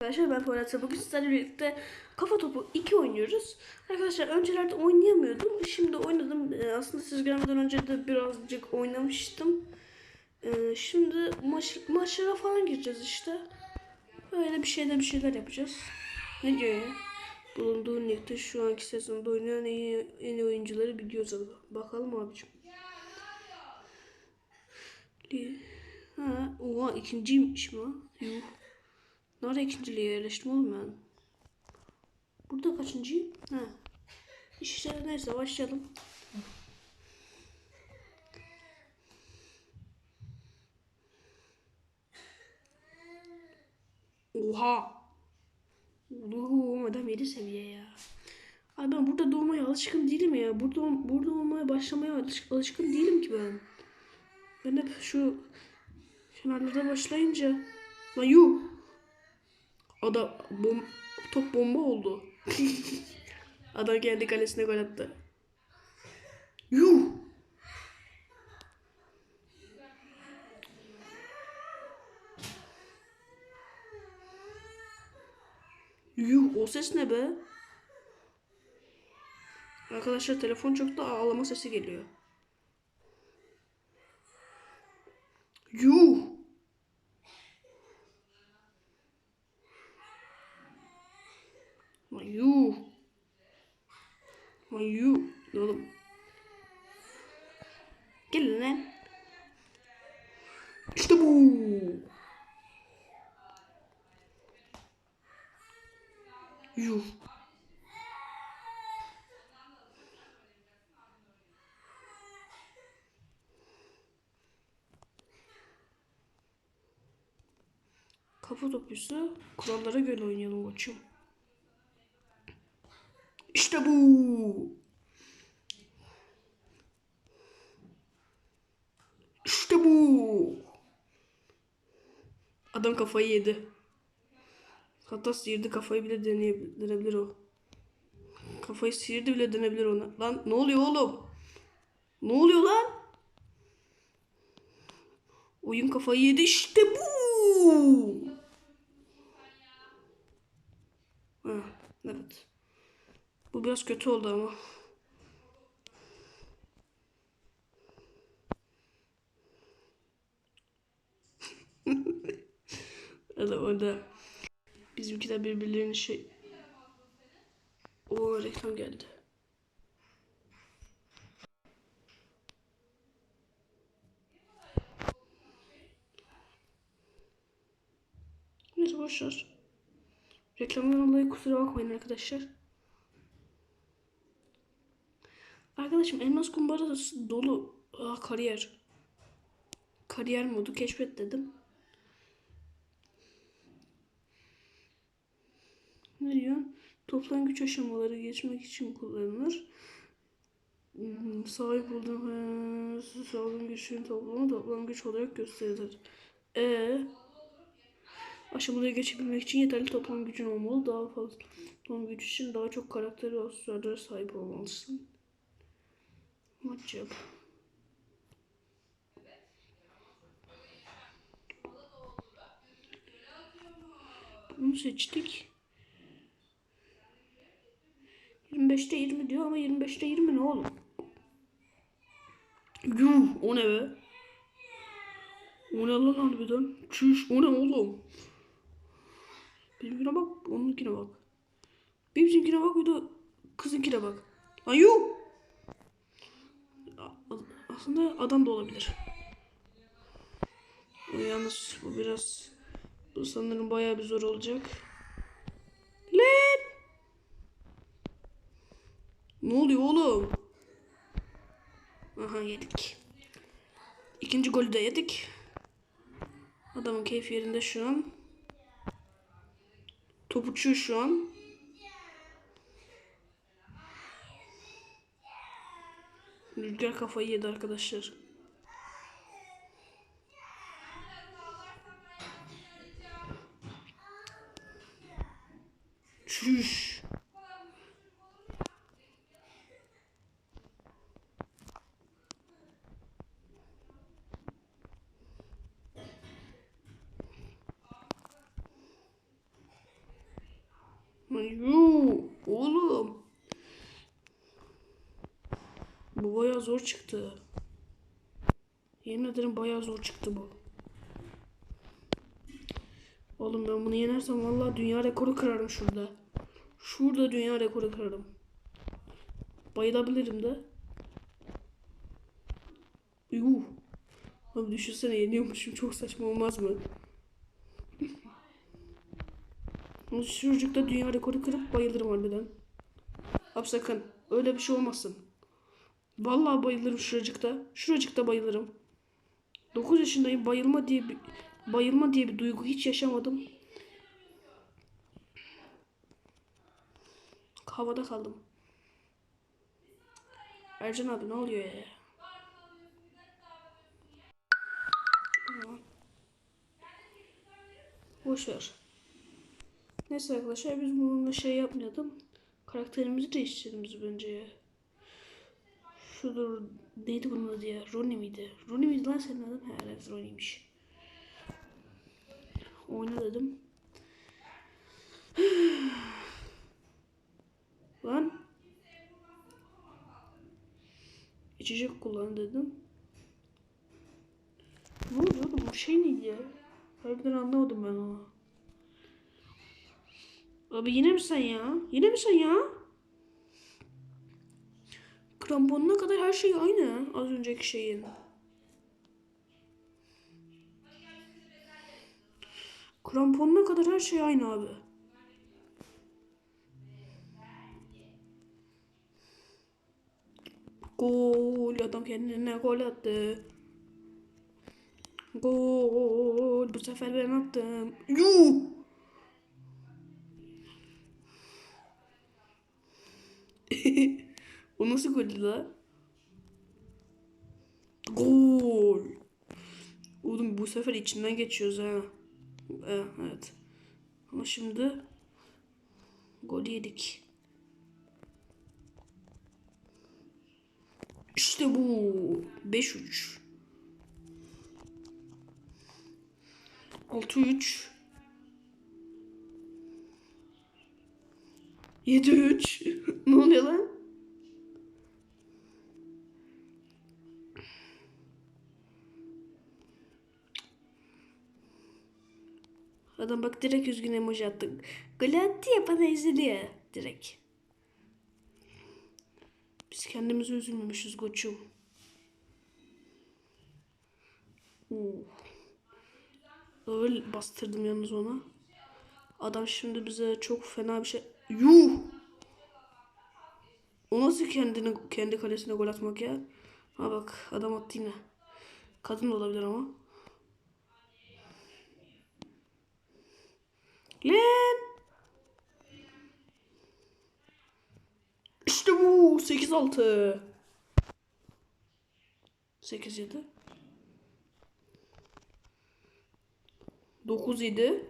Arkadaşlar ben Poyraz'a bugün sizlerle birlikte kafa topu 2 oynuyoruz. Arkadaşlar öncelerde oynayamıyordum. Şimdi oynadım. Ee, aslında siz gelmeden önce de birazcık oynamıştım. Ee, şimdi maç, maçlara falan gireceğiz işte. Böyle bir şeyler bir şeyler yapacağız. Ne diyor ya? Bulunduğun ligde şu anki sezonda oynayan en iyi, en iyi oyuncuları biliyoruz abi. Bakalım abicim. Ha, oha ikinciymiş mi? Yuh. Nerede ikinciliğe yerleştim oğlum ben? Burada kaçıncıyım? Ha. İşte neyse başlayalım. Oha. Oğlum adam 7 seviye ya. Abi ben burada doğmaya alışkın değilim ya. Burada burada olmaya başlamaya alış- alışkın değilim ki ben. Ben hep şu kenarlarda başlayınca lan yuh. Adam bom top bomba oldu. Adam kendi kalesine gol attı. Yuh. Yuh o ses ne be? Arkadaşlar telefon çok da ağlama sesi geliyor. Yuh. Lan yuh. Lan yuh. Ne oğlum? Gelin lan. İşte bu. Yuh. Kafa topuysa kurallara göre oynayalım koçum. İşte bu. İşte bu. Adam kafayı yedi. Hatta sıyırdı kafayı bile deneyebilir, o. Kafayı sıyırdı bile denebilir ona. Lan ne oluyor oğlum? Ne oluyor lan? Oyun kafayı yedi işte bu. Ha, evet. Bu biraz kötü oldu ama. Adam orada bizimkiler birbirlerini şey... O reklam geldi. Neyse boşver. Reklamdan dolayı kusura bakmayın arkadaşlar. Arkadaşım elmas kumbarası dolu. Aa, kariyer. Kariyer modu keşfet dedim. Ne güç aşamaları geçmek için kullanılır. Hmm, Sahip olduğun eee, sağlam güçün toplamı toplam güç olarak gösterilir. E aşamaları geçebilmek için yeterli toplam gücün olmalı. Daha fazla toplam güç için daha çok karakter ve sahip olmalısın. Maç. Bunu seçtik. 25'te 20 diyor ama 25'te 20 ne oğlum? Yuh o ne be? O ne lan harbiden? Çüş o ne oğlum? Bizimkine bak onunkine bak. Bir bizimkine bak bir de kızınkine bak. Lan yuh! Aslında adam da olabilir. Yalnız bu biraz bu sanırım bayağı bir zor olacak. Lan! Ne oluyor oğlum? Aha yedik. İkinci golü de yedik. Adamın keyfi yerinde şu an. Top uçuyor şu an. Rüzgar kafayı yedi arkadaşlar. Çüş. Yuh oğlum. Bu bayağı zor çıktı. Yemin ederim bayağı zor çıktı bu. Oğlum ben bunu yenersem vallahi dünya rekoru kırarım şurada. Şurada dünya rekoru kırarım. Bayılabilirim de. Yuh. Abi düşünsene yeniyormuşum. Çok saçma olmaz mı? Şuracıkta dünya rekoru kırıp bayılırım harbiden. Abi sakın. Öyle bir şey olmasın. Vallahi bayılırım şuracıkta. Şuracıkta bayılırım. 9 yaşındayım. Bayılma diye bir bayılma diye bir duygu hiç yaşamadım. Havada kaldım. Ercan abi ne oluyor ya? Boş. Neyse arkadaşlar biz bununla şey yapmayalım. Karakterimizi değiştirelim bence. Şudur neydi bunun adı ya? Ronnie miydi? Ronnie miydi lan senin adın? He evet Ronnie'ymiş. Oyna dedim. lan. İçecek kullan dedim. Ne oluyor oğlum? Bu şey neydi ya? Harbiden anlamadım ben onu. Abi yine mi sen ya? Yine mi sen ya? Kramponuna kadar her şey aynı. Az önceki şeyin. Kramponuna kadar her şey aynı abi. Gol. Adam kendine gol attı. Gol. Bu sefer ben attım. Yuh. O nasıl goldü la? Gol. Oğlum bu sefer içinden geçiyoruz ha. Evet. Ama şimdi gol yedik. İşte bu. 5-3. 6-3. 7-3. ne oluyor lan? Adam bak direkt üzgün emoji attı. Gol attı ya bana üzülüyor. Direkt. Biz kendimize üzülmemişiz koçum. Oo. Öyle bastırdım yalnız ona. Adam şimdi bize çok fena bir şey... Yuh! O nasıl kendini kendi kalesine gol atmak ya? Ha bak adam attı yine. Kadın da olabilir ama. Lan! İşte bu 8-6. 8-7. 9-7.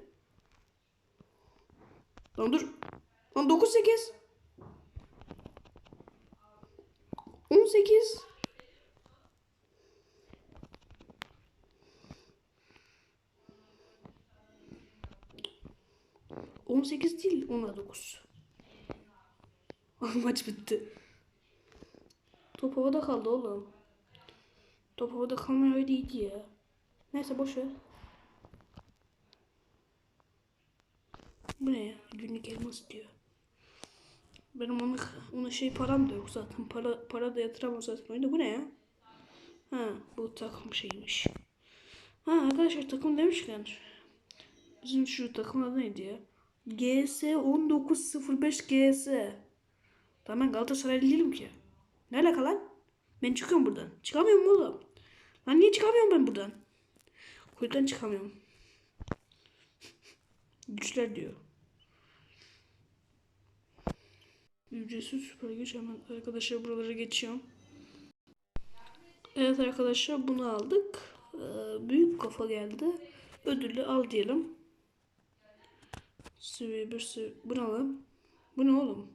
Lan dur. Lan 9-8. 18. On sekiz değil, ona dokuz. Maç bitti. Top havada kaldı oğlum. Top havada kalmaya öyle iyiydi ya. Neyse boş ver. Bu ne ya? Günlük elmas diyor. Benim ona, ona şey param da yok zaten. Para, para da yatıramam zaten oyunda. Bu ne ya? Ha bu takım şeymiş. Ha arkadaşlar takım demişken. Bizim şu takım adı neydi ya? GS 1905 GS. Tamam Galatasaraylı değilim ki. Ne alaka lan? Ben çıkıyorum buradan. Çıkamıyorum oğlum. Lan niye çıkamıyorum ben buradan? Kulüpten çıkamıyorum. Güçler diyor. Ücretsiz süper güç hemen arkadaşlar buralara geçiyorum. Evet arkadaşlar bunu aldık. Ee, büyük kafa geldi. Ödülü al diyelim. Bir seviye. Bu ne lan? Bu ne oğlum?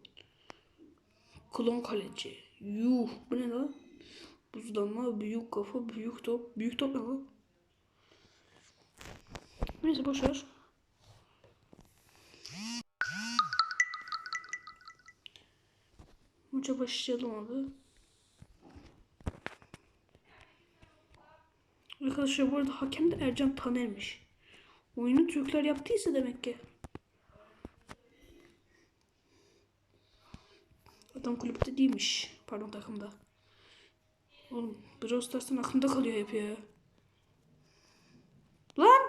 Klon kaleci. Yuh. Bu ne lan? Buzlanma, büyük kafa, büyük top. Büyük top ne lan? Neyse boşver. Maça başlayalım abi. Arkadaşlar bu arada hakem de Ercan Taner'miş. Oyunu Türkler yaptıysa demek ki. Adam kulüpte değilmiş. Pardon takımda. Oğlum Brawl Stars'tan aklımda kalıyor hep ya. Lan!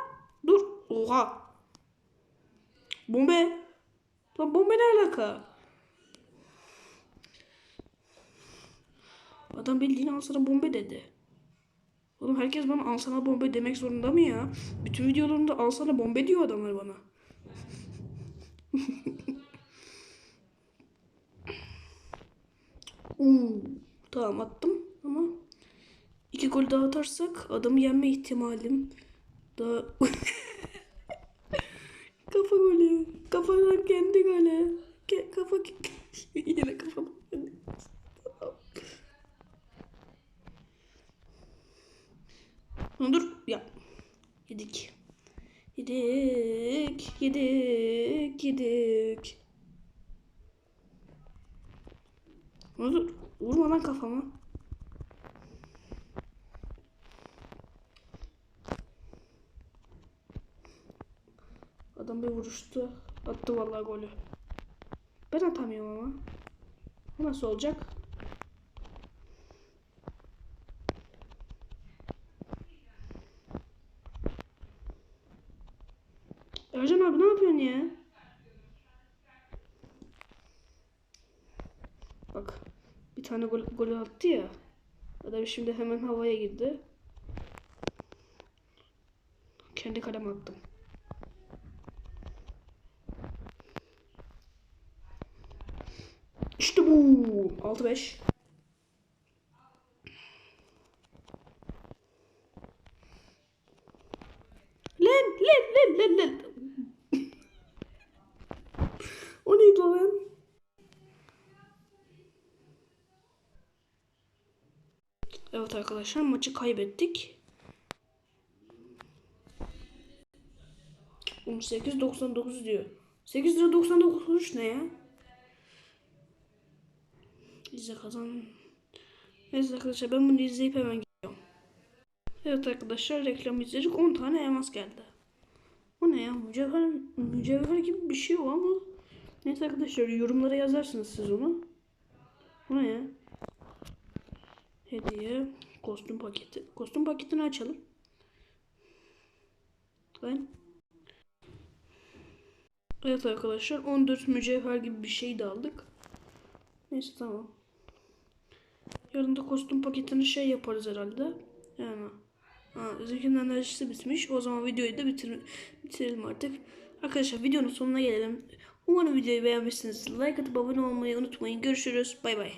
Dur! Oha! Bombe! Lan bombe ne alaka? Adam bildiğin al sana bombe dedi. Oğlum herkes bana al sana bombe demek zorunda mı ya? Bütün videolarımda al sana bombe diyor adamlar bana. Oo, tamam attım ama iki gol daha atarsak adamı yenme ihtimalim daha kafa golü kafadan kendi golü. Ke- kafa yine. Lan dur ya. Yedik. Yedik yedik yedik Lan dur vurma lan kafama Adam bir vuruştu. Attı vallahi golü. Ben atamıyorum ama. Bu nasıl olacak? Ercan abi ne yapıyorsun ya? Bak bir tane gol, gol attı ya. Adam şimdi hemen havaya girdi. Kendi kaleme attım. İşte bu. 6-5. Lan lan lan lan lan. o neydi lan? Evet arkadaşlar maçı kaybettik. 18.99 diyor. 8 lira 99 kuruş ne ya? İzle kazan. Neyse arkadaşlar ben bunu izleyip hemen gidiyorum. Evet arkadaşlar reklam izledik 10 tane elmas geldi. Bu ne ya? Mücevher, mücevher gibi bir şey o ama. Neyse arkadaşlar yorumlara yazarsınız siz onu. Bu ne ya? Hediye. Kostüm paketi. Kostüm paketini açalım. Ben. Evet arkadaşlar 14 mücevher gibi bir şey de aldık. Neyse tamam. Yarın da kostüm paketini şey yaparız herhalde. Yani. Ha, Zeki'nin enerjisi bitmiş. O zaman videoyu da bitir bitirelim artık. Arkadaşlar videonun sonuna gelelim. Umarım videoyu beğenmişsiniz. Like atıp abone olmayı unutmayın. Görüşürüz. Bay bay.